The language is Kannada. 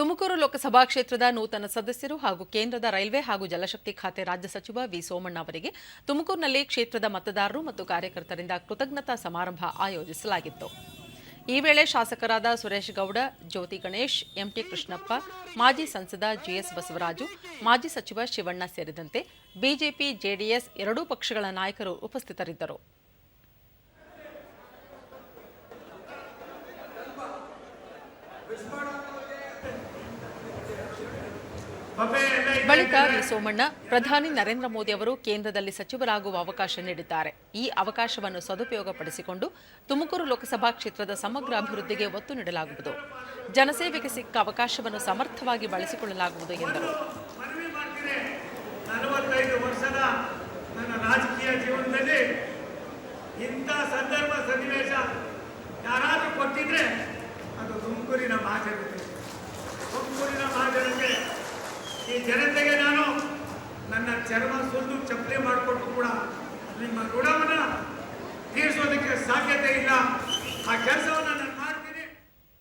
ತುಮಕೂರು ಲೋಕಸಭಾ ಕ್ಷೇತ್ರದ ನೂತನ ಸದಸ್ಯರು ಹಾಗೂ ಕೇಂದ್ರದ ರೈಲ್ವೆ ಹಾಗೂ ಜಲಶಕ್ತಿ ಖಾತೆ ರಾಜ್ಯ ಸಚಿವ ವಿ ಸೋಮಣ್ಣ ಅವರಿಗೆ ತುಮಕೂರಿನಲ್ಲಿ ಕ್ಷೇತ್ರದ ಮತದಾರರು ಮತ್ತು ಕಾರ್ಯಕರ್ತರಿಂದ ಕೃತಜ್ಞತಾ ಸಮಾರಂಭ ಆಯೋಜಿಸಲಾಗಿತ್ತು. ಈ ವೇಳೆ ಶಾಸಕರಾದ ಸುರೇಶ್ ಗೌಡ, ಜ್ಯೋತಿ ಗಣೇಶ್, ಎಂಟಿ ಕೃಷ್ಣಪ್ಪ, ಮಾಜಿ ಸಂಸದ ಜಿಎಸ್ ಬಸವರಾಜು, ಮಾಜಿ ಸಚಿವ ಶಿವಣ್ಣ ಸೇರಿದಂತೆ ಬಿಜೆಪಿ ಜೆಡಿಎಸ್ ಎರಡೂ ಪಕ್ಷಗಳ ನಾಯಕರು ಉಪಸ್ಥಿತರಿದ್ದರು. ಬಳಿಕ ಸೋಮಣ್ಣ, ಪ್ರಧಾನಿ ನರೇಂದ್ರ ಮೋದಿ ಅವರು ಕೇಂದ್ರದಲ್ಲಿ ಸಚಿವರಾಗುವ ಅವಕಾಶ ನೀಡಿದ್ದಾರೆ. ಈ ಅವಕಾಶವನ್ನು ಸದುಪಯೋಗಪಡಿಸಿಕೊಂಡು ತುಮಕೂರು ಲೋಕಸಭಾ ಕ್ಷೇತ್ರದ ಸಮಗ್ರ ಅಭಿವೃದ್ಧಿಗೆ ಒತ್ತು ನೀಡಲಾಗುವುದು. ಜನಸೇವೆಗೆ ಸಿಕ್ಕ ಅವಕಾಶವನ್ನು ಸಮರ್ಥವಾಗಿ ಬಳಸಿಕೊಳ್ಳಲಾಗುವುದು ಎಂದರು. ಸನ್ನಿವೇಶ ಯಾರಾದರೂ ಕೊಟ್ಟಿದ್ರೆ ಅದು ತುಮಕೂರಿನ ಮಹಾಜನತೆ ತುಮಕೂರಿನ ಮಹಾಜನತೆ ಈ ಜನತೆಗೆ ನಾನು ನನ್ನ ಚರ್ಮ ಸುಲಿದು ಚಪ್ಪಲಿ ಮಾಡಿಕೊಟ್ಟು ಕೂಡ ನಿಮ್ಮ ಋಣವನ್ನು ತೀರಿಸೋದಕ್ಕೆ ಸಾಧ್ಯತೆ ಇಲ್ಲ. ಆ ಕೆಲಸವನ್ನು